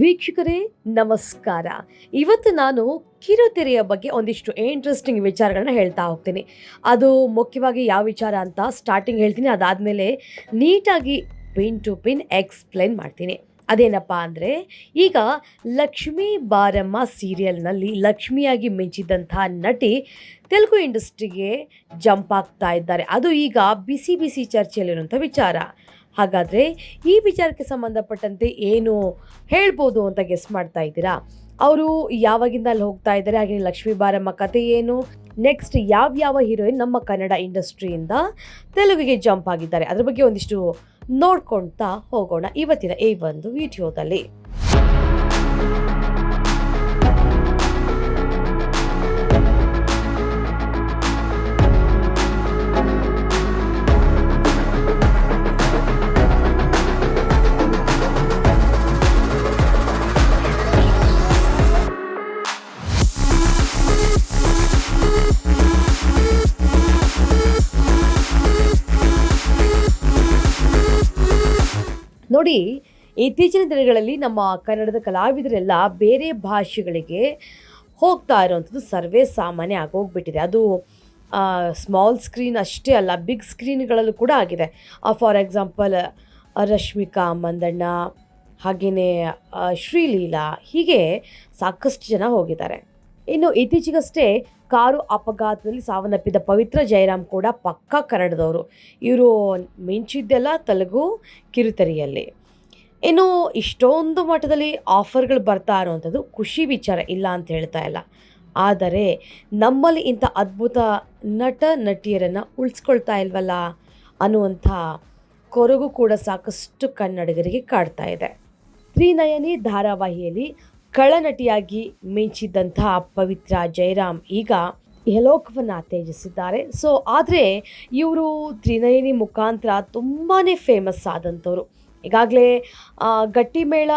ವೀಕ್ಷಕರೇ, ನಮಸ್ಕಾರ. ಇವತ್ತು ನಾನು ಕಿರುತೆರೆಯ ಬಗ್ಗೆ ಒಂದಿಷ್ಟು ಇಂಟ್ರೆಸ್ಟಿಂಗ್ ವಿಚಾರಗಳನ್ನ ಹೇಳ್ತಾ ಹೋಗ್ತೀನಿ. ಅದು ಮುಖ್ಯವಾಗಿ ಯಾವ ವಿಚಾರ ಅಂತ ಸ್ಟಾರ್ಟಿಂಗ್ ಹೇಳ್ತೀನಿ. ಅದಾದಮೇಲೆ ನೀಟಾಗಿ ಪಿನ್ ಟು ಪಿನ್ ಎಕ್ಸ್ಪ್ಲೇನ್ ಮಾಡ್ತೀನಿ. ಅದೇನಪ್ಪ ಅಂದರೆ, ಈಗ ಲಕ್ಷ್ಮೀ ಬಾರಮ್ಮ ಸೀರಿಯಲ್ನಲ್ಲಿ ಲಕ್ಷ್ಮಿಯಾಗಿ ಮಿಂಚಿದಂಥ ನಟಿ ತೆಲುಗು ಇಂಡಸ್ಟ್ರಿಗೆ ಜಂಪ್ ಆಗ್ತಾ ಇದ್ದಾರೆ. ಅದು ಈಗ ಬಿಸಿ ಬಿಸಿ ಚರ್ಚೆಯಲ್ಲಿರುವಂಥ ವಿಚಾರ. ಹಾಗಾದರೆ ಈ ವಿಚಾರಕ್ಕೆ ಸಂಬಂಧಪಟ್ಟಂತೆ ಏನು ಹೇಳ್ಬೋದು ಅಂತ ಗೆಸ್ ಮಾಡ್ತಾ ಇದ್ದೀರಾ? ಅವರು ಯಾವಾಗಿಂದ ಅಲ್ಲಿ ಹೋಗ್ತಾ ಇದ್ದಾರೆ? ಹಾಗೆ ಲಕ್ಷ್ಮೀ ಬಾರಮ್ಮ ಕತೆ ಏನು? ನೆಕ್ಸ್ಟ್ ಯಾವ ಯಾವ ಹೀರೋಯಿನ್ ನಮ್ಮ ಕನ್ನಡ ಇಂಡಸ್ಟ್ರಿಯಿಂದ ತೆಲುಗಿಗೆ ಜಂಪ್ ಆಗಿದ್ದಾರೆ? ಅದ್ರ ಬಗ್ಗೆ ಒಂದಿಷ್ಟು ನೋಡ್ಕೊಳ್ತಾ ಹೋಗೋಣ ಇವತ್ತಿನ ಈ ಒಂದು ವಿಡಿಯೋದಲ್ಲಿ. ನೋಡಿ, ಇತ್ತೀಚಿನ ದಿನಗಳಲ್ಲಿ ನಮ್ಮ ಕನ್ನಡದ ಕಲಾವಿದರೆಲ್ಲ ಬೇರೆ ಭಾಷೆಗಳಿಗೆ ಹೋಗ್ತಾ ಇರೋವಂಥದ್ದು ಸರ್ವೇ ಸಾಮಾನ್ಯ ಆಗೋಗ್ಬಿಟ್ಟಿದೆ. ಅದು ಸ್ಮಾಲ್ ಸ್ಕ್ರೀನ್ ಅಷ್ಟೇ ಅಲ್ಲ ಬಿಗ್ ಸ್ಕ್ರೀನ್ಗಳಲ್ಲೂ ಕೂಡ ಆಗಿದೆ. ಫಾರ್ ಎಕ್ಸಾಂಪಲ್ ರಶ್ಮಿಕಾ, ಮಂದಣ್ಣ ಹಾಗೆಯೇ ಶ್ರೀಲೀಲಾ ಹೀಗೆ ಸಾಕಷ್ಟು ಜನ ಹೋಗಿದ್ದಾರೆ. ಇನ್ನು ಇತ್ತೀಚೆಗಷ್ಟೇ ಕಾರು ಅಪಘಾತದಲ್ಲಿ ಸಾವನ್ನಪ್ಪಿದ ಪವಿತ್ರ ಜಯರಾಮ್ ಕೂಡ ಪಕ್ಕಾ ಕನ್ನಡದವರು ಇವರು ಮಿಂಚಿದ್ದೆಲ್ಲ ತೆಲುಗು ಕಿರುತೆರೆಯಲ್ಲಿ. ಇನ್ನು ಇಷ್ಟೊಂದು ಮಟ್ಟದಲ್ಲಿ ಆಫರ್ಗಳು ಬರ್ತಾ ಇರುವಂಥದ್ದು ಖುಷಿ ವಿಚಾರ ಇಲ್ಲ ಅಂತ ಹೇಳ್ತಾ ಇಲ್ಲ. ಆದರೆ ನಮ್ಮಲ್ಲಿ ಇಂಥ ಅದ್ಭುತ ನಟ, ನಟಿಯರನ್ನು ಉಳಿಸ್ಕೊಳ್ತಾ ಇಲ್ವಲ್ಲ ಅನ್ನುವಂಥ ಕೊರಗು ಕೂಡ ಸಾಕಷ್ಟು ಕನ್ನಡಿಗರಿಗೆ ಕಾಡ್ತಾ ಇದೆ. ತ್ರಿನಯನಿ ಧಾರಾವಾಹಿಯಲ್ಲಿ ಕಳನಟಿಯಾಗಿ ಮಿಂಚಿದ್ದಂತಹ ಪವಿತ್ರ ಜಯರಾಮ್ ಈಗ ಯಲೋಕವನ್ನು ತೇಜಿಸಿದ್ದಾರೆ ಸೊ ಆದರೆ ಇವರು ತ್ರಿನಯನಿ ಮುಖಾಂತರ ತುಂಬಾ ಫೇಮಸ್ ಆದಂಥವ್ರು. ಈಗಾಗಲೇ ಗಟ್ಟಿಮೇಳ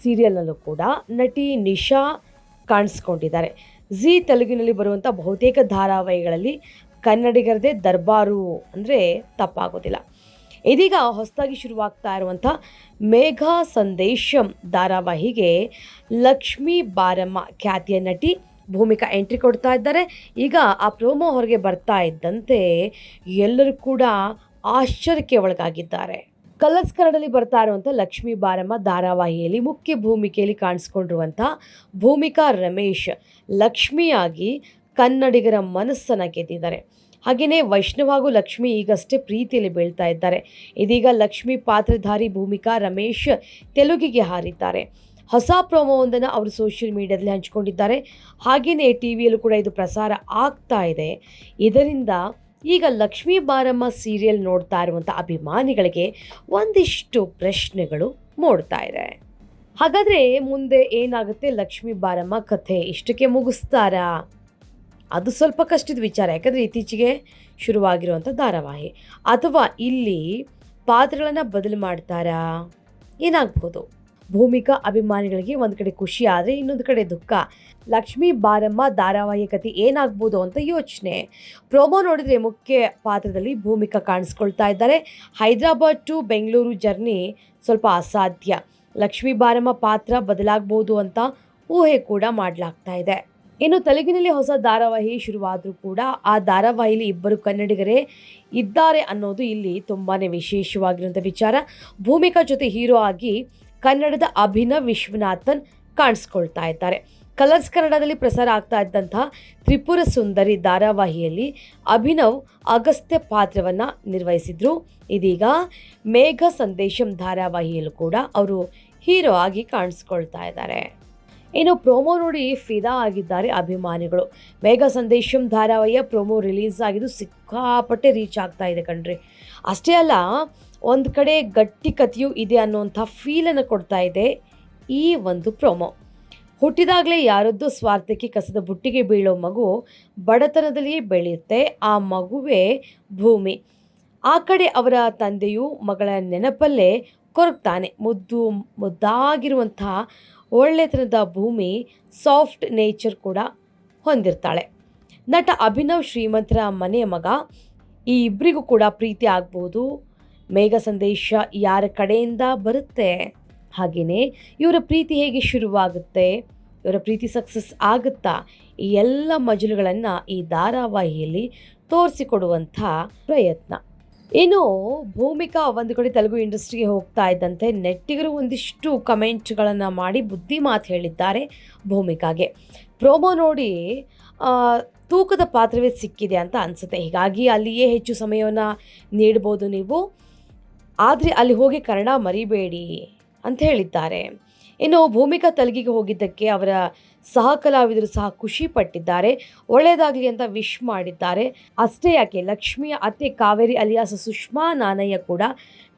ಸೀರಿಯಲ್ನಲ್ಲೂ ಕೂಡ ನಟಿ ನಿಶಾ ಕಾಣಿಸ್ಕೊಂಡಿದ್ದಾರೆ. ಜಿ ತೆಲುಗಿನಲ್ಲಿ ಬರುವಂಥ ಬಹುತೇಕ ಧಾರಾವಾಹಿಗಳಲ್ಲಿ ಕನ್ನಡಿಗರದೇ ದರ್ಬಾರು ಅಂದರೆ ತಪ್ಪಾಗೋದಿಲ್ಲ. ಇದೀಗ ಹೊಸದಾಗಿ ಶುರುವಾಗ್ತಾ ಇರುವಂಥ ಮೇಘ ಸಂದೇಶಂ ಧಾರಾವಾಹಿಗೆ ಲಕ್ಷ್ಮೀ ಬಾರಮ್ಮ ಖ್ಯಾತಿಯ ನಟಿ ಭೂಮಿಕಾ ಎಂಟ್ರಿ ಕೊಡ್ತಾ ಇದ್ದಾರೆ. ಈಗ ಆ ಪ್ರೋಮೋ ಹೊರಗೆ ಬರ್ತಾ ಇದ್ದಂತೆ ಎಲ್ಲರೂ ಕೂಡ ಆಶ್ಚರ್ಯಕ್ಕೆ ಒಳಗಾಗಿದ್ದಾರೆ. ಕಲರ್ಸ್ ಕನ್ನಡಲ್ಲಿ ಬರ್ತಾ ಇರುವಂಥ ಲಕ್ಷ್ಮೀ ಬಾರಮ್ಮ ಧಾರಾವಾಹಿಯಲ್ಲಿ ಮುಖ್ಯ ಭೂಮಿಕೆಯಲ್ಲಿ ಕಾಣಿಸ್ಕೊಂಡಿರುವಂಥ ಭೂಮಿಕಾ ರಮೇಶ್ ಲಕ್ಷ್ಮಿಯಾಗಿ ಕನ್ನಡಿಗರ ಮನಸ್ಸನ್ನು ಗೆದ್ದಿದ್ದಾರೆ. ಹಾಗೆಯೇ ವೈಷ್ಣವ ಹಾಗೂ ಲಕ್ಷ್ಮಿ ಈಗಷ್ಟೇ ಪ್ರೀತಿಯಲ್ಲಿ ಬೀಳ್ತಾ ಇದ್ದಾರೆ. ಇದೀಗ ಲಕ್ಷ್ಮಿ ಪಾತ್ರಧಾರಿ ಭೂಮಿಕಾ ರಮೇಶ್ ತೆಲುಗಿಗೆ ಹಾರಿದ್ದಾರೆ. ಹೊಸ ಪ್ರೋಮೋವೊಂದನ್ನು ಅವರು ಸೋಷಿಯಲ್ ಮೀಡಿಯಾದಲ್ಲಿ ಹಂಚಿಕೊಂಡಿದ್ದಾರೆ. ಹಾಗೆಯೇ ಟಿ ವಿಯಲ್ಲೂ ಕೂಡ ಇದು ಪ್ರಸಾರ ಆಗ್ತಾ ಇದೆ. ಇದರಿಂದ ಈಗ ಲಕ್ಷ್ಮೀ ಬಾರಮ್ಮ ಸೀರಿಯಲ್ ನೋಡ್ತಾ ಇರುವಂಥ ಅಭಿಮಾನಿಗಳಿಗೆ ಒಂದಿಷ್ಟು ಪ್ರಶ್ನೆಗಳು ಮೂಡ್ತಾ ಇದೆ. ಹಾಗಾದರೆ ಮುಂದೆ ಏನಾಗುತ್ತೆ ಲಕ್ಷ್ಮೀ ಬಾರಮ್ಮ ಕಥೆ? ಇಷ್ಟಕ್ಕೆ ಮುಗಿಸ್ತಾರಾ? ಅದು ಸ್ವಲ್ಪ ಕಷ್ಟದ ವಿಚಾರ. ಯಾಕಂದರೆ ಇತ್ತೀಚೆಗೆ ಶುರುವಾಗಿರುವಂಥ ಧಾರಾವಾಹಿ. ಅಥವಾ ಇಲ್ಲಿ ಪಾತ್ರಗಳನ್ನು ಬದಲು ಮಾಡ್ತಾರಾ, ಏನಾಗ್ಬೋದು? ಭೂಮಿಕಾ ಅಭಿಮಾನಿಗಳಿಗೆ ಒಂದು ಕಡೆ ಖುಷಿ ಆದರೆ ಇನ್ನೊಂದು ಕಡೆ ದುಃಖ. ಲಕ್ಷ್ಮೀ ಬಾರಮ್ಮ ಧಾರಾವಾಹಿ ಕಥೆ ಏನಾಗ್ಬೋದು ಅಂತ ಯೋಚನೆ. ಪ್ರೋಮೋ ನೋಡಿದರೆ ಮುಖ್ಯ ಪಾತ್ರದಲ್ಲಿ ಭೂಮಿಕಾ ಕಾಣಿಸ್ಕೊಳ್ತಾ ಇದ್ದಾರೆ. ಹೈದರಾಬಾದ್ ಟು ಬೆಂಗಳೂರು ಜರ್ನಿ ಸ್ವಲ್ಪ ಅಸಾಧ್ಯ. ಲಕ್ಷ್ಮೀ ಬಾರಮ್ಮ ಪಾತ್ರ ಬದಲಾಗ್ಬೋದು ಅಂತ ಊಹೆ ಕೂಡ ಮಾಡಲಾಗ್ತಾ ಇದೆ. ಇನ್ನು ತೆಲುಗಿನಲ್ಲಿ ಹೊಸ ಧಾರಾವಾಹಿ ಶುರುವಾದರೂ ಕೂಡ ಆ ಧಾರಾವಾಹಿಲಿ ಇಬ್ಬರು ಕನ್ನಡಿಗರೇ ಇದ್ದಾರೆ ಅನ್ನೋದು ಇಲ್ಲಿ ತುಂಬಾ ವಿಶೇಷವಾಗಿರುವಂಥ ವಿಚಾರ. ಭೂಮಿಕಾ ಜೊತೆ ಹೀರೋ ಆಗಿ ಕನ್ನಡದ ಅಭಿನವ್ ವಿಶ್ವನಾಥನ್ ಕಾಣಿಸ್ಕೊಳ್ತಾ ಇದ್ದಾರೆ. ಕಲರ್ಸ್ ಕನ್ನಡದಲ್ಲಿ ಪ್ರಸಾರ ಆಗ್ತಾ ಇದ್ದಂಥ ತ್ರಿಪುರ ಸುಂದರಿ ಧಾರಾವಾಹಿಯಲ್ಲಿ ಅಭಿನವ್ ಅಗಸ್ತ್ಯ ಪಾತ್ರವನ್ನು ನಿರ್ವಹಿಸಿದ್ರು. ಇದೀಗ ಮೇಘ ಸಂದೇಶಂ ಧಾರಾವಾಹಿಯಲ್ಲೂ ಕೂಡ ಅವರು ಹೀರೋ ಆಗಿ ಕಾಣಿಸ್ಕೊಳ್ತಾ ಇದ್ದಾರೆ. ಇನ್ನು ಪ್ರೋಮೋ ನೋಡಿ ಫಿದಾ ಆಗಿದ್ದಾರೆ ಅಭಿಮಾನಿಗಳು. ಮೇಘ ಸಂದೇಶಂ ಧಾರಾವಾಹಿಯ ಪ್ರೋಮೋ ರಿಲೀಸ್ ಆಗಿದ್ದು ಸಿಕ್ಕಾಪಟ್ಟೆ ರೀಚ್ ಆಗ್ತಾ ಇದೆ ಕಣ್ರಿ. ಅಷ್ಟೇ ಅಲ್ಲ, ಒಂದು ಕಡೆ ಗಟ್ಟಿ ಕಥೆಯೂ ಇದೆ ಅನ್ನುವಂಥ ಫೀಲನ್ನು ಕೊಡ್ತಾ ಇದೆ ಈ ಒಂದು ಪ್ರೋಮೋ. ಹುಟ್ಟಿದಾಗಲೇ ಯಾರದ್ದೋ ಸ್ವಾರ್ಥಕ್ಕೆ ಕಸದ ಬುಟ್ಟಿಗೆ ಬೀಳೋ ಮಗು ಬಡತನದಲ್ಲಿಯೇ ಬೆಳೆಯುತ್ತೆ, ಆ ಮಗುವೇ ಭೂಮಿ. ಆ ಕಡೆ ಅವರ ತಂದೆಯು ಮಗಳ ನೆನಪಲ್ಲೇ ಕೊರಗ್ತಾನೆ, ಮುದ್ದು ಮುದ್ದಾಗಿರುವಂಥ ಥರದ ಭೂಮಿ, ಸಾಫ್ಟ್ ನೇಚರ್ ಕೂಡ ಹೊಂದಿರ್ತಾಳೆ. ನಟ ಅಭಿನವ್ ಶ್ರೀಮಂತರ ಮನೆಯ ಮಗ, ಈ ಇಬ್ಬರಿಗೂ ಕೂಡ ಪ್ರೀತಿ ಆಗ್ಬೋದು. ಮೇಘ ಸಂದೇಶ ಯಾರ ಕಡೆಯಿಂದ ಬರುತ್ತೆ? ಹಾಗೆಯೇ ಇವರ ಪ್ರೀತಿ ಹೇಗೆ ಶುರುವಾಗುತ್ತೆ? ಇವರ ಪ್ರೀತಿ ಸಕ್ಸಸ್ ಆಗುತ್ತಾ? ಈ ಎಲ್ಲ ಮಜಲುಗಳನ್ನು ಈ ಧಾರಾವಾಹಿಯಲ್ಲಿ ತೋರಿಸಿಕೊಡುವಂಥ ಪ್ರಯತ್ನ. ಇನ್ನು ಭೂಮಿಕಾ ಒಂದು ಕಡೆ ತೆಲುಗು ಇಂಡಸ್ಟ್ರಿಗೆ ಹೋಗ್ತಾ ಇದ್ದಂತೆ ನೆಟ್ಟಿಗರು ಒಂದಿಷ್ಟು ಕಮೆಂಟ್ಗಳನ್ನು ಮಾಡಿ ಬುದ್ಧಿ ಮಾತು ಹೇಳಿದ್ದಾರೆ ಭೂಮಿಕಾಗೆ. ಪ್ರೋಮೋ ನೋಡಿ ತೂಕದ ಪಾತ್ರವೇ ಸಿಕ್ಕಿದೆ ಅಂತ ಅನಿಸುತ್ತೆ. ಹೀಗಾಗಿ ಅಲ್ಲಿಯೇ ಹೆಚ್ಚು ಸಮಯವನ್ನು ನೀಡ್ಬೋದು ನೀವು. ಆದರೆ ಅಲ್ಲಿ ಹೋಗಿ ಕನ್ನಡ ಮರಿಬೇಡಿ ಅಂತ ಹೇಳಿದ್ದಾರೆ. ಇನ್ನು ಭೂಮಿಕಾ ತಲಗಿಗೆ ಹೋಗಿದ್ದಕ್ಕೆ ಅವರ ಸಹ ಕಲಾವಿದರು ಸಹ ಖುಷಿ ಪಟ್ಟಿದ್ದಾರೆ. ಒಳ್ಳೆಯದಾಗಲಿ ಅಂತ ವಿಶ್ ಮಾಡಿದ್ದಾರೆ. ಅಷ್ಟೇ ಯಾಕೆ ಲಕ್ಷ್ಮಿಯ ಅತ್ತೆ ಕಾವೇರಿ ಅಲಿಯಾಸ ಸುಷ್ಮಾ ನಾನಯ್ಯ ಕೂಡ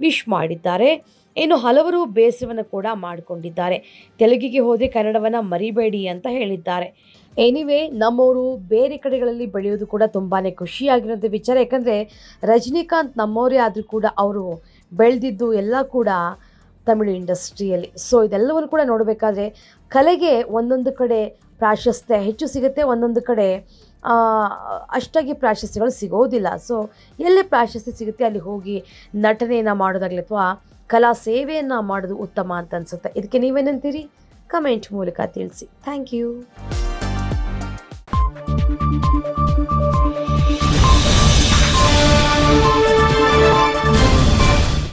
ವಿಶ್ ಮಾಡಿದ್ದಾರೆ. ಇನ್ನು ಹಲವರು ಬೇಸರವನ್ನು ಕೂಡ ಮಾಡಿಕೊಂಡಿದ್ದಾರೆ. ತೆಲುಗಿಗೆ ಹೋದರೆ ಕನ್ನಡವನ್ನು ಮರಿಬೇಡಿ ಅಂತ ಹೇಳಿದ್ದಾರೆ. ಎನಿವೆ ನಮ್ಮವರು ಬೇರೆ ಕಡೆಗಳಲ್ಲಿ ಬೆಳೆಯೋದು ಕೂಡ ತುಂಬಾ ಖುಷಿಯಾಗಿರೋಂಥ ವಿಚಾರ. ಯಾಕಂದರೆ ರಜನಿಕಾಂತ್ ನಮ್ಮವರೇ ಆದರೂ ಕೂಡ ಅವರು ಬೆಳೆದಿದ್ದು ಎಲ್ಲ ಕೂಡ ತಮಿಳು ಇಂಡಸ್ಟ್ರಿಯಲ್ಲಿ. ಸೊ ಇದೆಲ್ಲವನ್ನು ಕೂಡ ನೋಡಬೇಕಾದ್ರೆ ಕಲೆಗೆ ಒಂದೊಂದು ಕಡೆ ಪ್ರಾಶಸ್ತ್ಯ ಹೆಚ್ಚು ಸಿಗುತ್ತೆ, ಒಂದೊಂದು ಕಡೆ ಅಷ್ಟಾಗಿ ಪ್ರಾಶಸ್ತ್ಯಗಳು ಸಿಗೋದಿಲ್ಲ. ಸೊ ಎಲ್ಲಿ ಪ್ರಾಶಸ್ತ್ಯ ಸಿಗುತ್ತೆ, ಅಲ್ಲಿ ಹೋಗಿ ನಟನೆಯನ್ನು ಮಾಡೋದಾಗಲಿ ಅಥವಾ ಕಲಾ ಸೇವೆಯನ್ನು ಮಾಡೋದು ಉತ್ತಮ ಅಂತ ಅನಿಸುತ್ತೆ. ಇದಕ್ಕೆ ನೀವೇನಂತೀರಿ ಕಮೆಂಟ್ ಮೂಲಕ ತಿಳಿಸಿ. Thank you